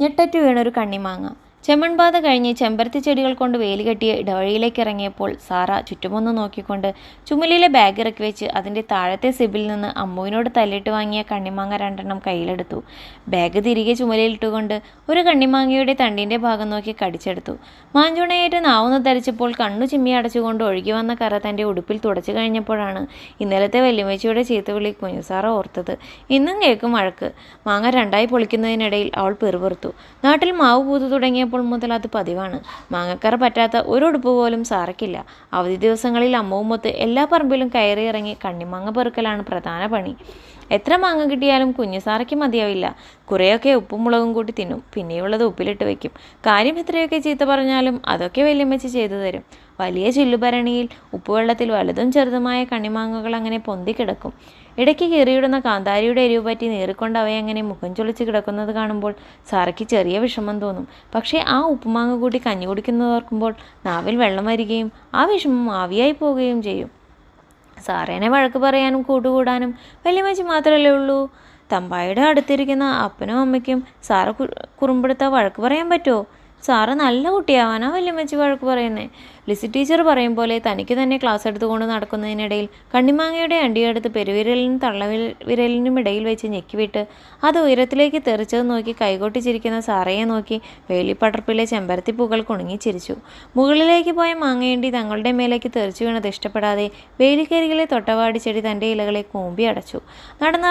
ഞെട്ടറ്റു വീണൊരു കണ്ണിമാങ്ങ ചെമ്മൺപാത കഴിഞ്ഞ് ചെമ്പരത്തി ചെടികൾ കൊണ്ട് വേലുകെട്ടിയ ഇടവഴിയിലേക്ക് ഇറങ്ങിയപ്പോൾ സാറ ചുറ്റുമൊന്ന് നോക്കിക്കൊണ്ട് ചുമലിലെ ബാഗ് ഇറക്കി വെച്ച് അതിന്റെ താഴത്തെ സിബിൽ നിന്ന് അമ്മുവിനോട് തല്ലിട്ട് വാങ്ങിയ കണ്ണിമാങ്ങ രണ്ടെണ്ണം കയ്യിലെടുത്തു. ബാഗ് തിരികെ ചുമലിലിട്ടുകൊണ്ട് ഒരു കണ്ണിമാങ്ങയുടെ തണ്ടിന്റെ ഭാഗം നോക്കി കടിച്ചെടുത്തു. മാഞ്ചുണയേറ്റ് നാവുന്ന ധരിച്ചപ്പോൾ കണ്ണു ചിമ്മി അടച്ചുകൊണ്ട് ഒഴുകി വന്ന കറ തന്റെ ഉടുപ്പിൽ തുടച്ചു കഴിഞ്ഞപ്പോഴാണ് ഇന്നലത്തെ വല്യമ്മച്ചിയുടെ ചീത്തവിളി കുഞ്ഞുസാറ ഓർത്തത്. ഇന്നും കേൾക്കും മഴക്ക് മാങ്ങ രണ്ടായി പൊളിക്കുന്നതിനിടയിൽ അവൾ പെറുപെറുത്തു. നാട്ടിൽ മാവ് പൂത്തു തുടങ്ങിയപ്പോൾ മുതൽ അത് പതിവാണ്. മാങ്ങക്കറ പറ്റാത്ത ഒരു ഉടുപ്പ് പോലും സാറക്കില്ല അവധി ദിവസങ്ങളിൽ അമ്മവുമൊത്ത് എല്ലാ പറമ്പിലും കയറി ഇറങ്ങി കണ്ണിമാങ്ങ പെറുക്കലാണ് പ്രധാന പണി. എത്ര മാങ്ങ കിട്ടിയാലും കുഞ്ഞു സാറയ്ക്ക് മതിയാവില്ല. കുറേയൊക്കെ ഉപ്പും മുളകും കൂട്ടി തിന്നും. പിന്നെയുള്ളത് ഉപ്പിലിട്ട് വെക്കും. കാര്യം എത്രയൊക്കെ ചീത്ത പറഞ്ഞാലും അതൊക്കെ വല്യമ്മച്ചി ചെയ്തു തരും. വലിയ ചില്ലുഭരണിയിൽ ഉപ്പുവെള്ളത്തിൽ വലുതും ചെറുതുമായ കണ്ണിമാങ്ങകൾ അങ്ങനെ പൊന്തിക്കിടക്കും ഇടയ്ക്ക് കീറിയിടുന്ന കാന്താരിയുടെ എരിവ് പറ്റി നീറിക്കൊണ്ട് അങ്ങനെ മുഖം ചൊളിച്ച് കിടക്കുന്നത് കാണുമ്പോൾ സാറയ്ക്ക് ചെറിയ വിഷമം തോന്നും. പക്ഷേ ആ ഉപ്പുമാങ്ങ കൂട്ടി കഞ്ഞി കുടിക്കുന്നത് ഓർക്കുമ്പോൾ നാവിൽ വെള്ളം വരികയും ആ വിഷമം ആവിയായി പോവുകയും ചെയ്യും. സാറേനെ വഴക്ക് പറയാനും കൂട്ടുകൂടാനും വല്യമ്മച്ചി മാത്രമല്ലേ ഉള്ളൂ. തമ്പായുടെ അടുത്തിരിക്കുന്ന അപ്പനും അമ്മയ്ക്കും സാറ് കുറുമ്പെടുത്താൽ വഴക്ക് പറയാൻ പറ്റുമോ സാറ് നല്ല കുട്ടിയാവാനാ വല്യമ്മച്ചി വഴക്ക് പറയുന്നേ. ലിസി ടീച്ചർ പറയും പോലെ തനിക്ക് തന്നെ ക്ലാസ് എടുത്തുകൊണ്ട് നടക്കുന്നതിനിടയിൽ കണ്ണിമാങ്ങയുടെ അണ്ടിയെടുത്ത് പെരുവിരലിനും തള്ളവിരലിനും ഇടയിൽ വെച്ച് ഞെക്കിവിട്ട് അത് ഉയരത്തിലേക്ക് തെറിച്ചത് നോക്കി കൈകൊട്ടിച്ചിരിക്കുന്ന സാറയെ നോക്കി വേലിപ്പടർപ്പിലെ ചെമ്പരത്തി പൂകൾ കുണുങ്ങിച്ചിരിച്ചു മുകളിലേക്ക് പോയ മാങ്ങയണ്ടി തങ്ങളുടെ മേലേക്ക് തെറിച്ചു വീണത് ഇഷ്ടപ്പെടാതെ വേലിക്കരികിലെ തൊട്ടവാടി ചെടി തന്റെ ഇലകളെ കൂമ്പി അടച്ചു. നടന്ന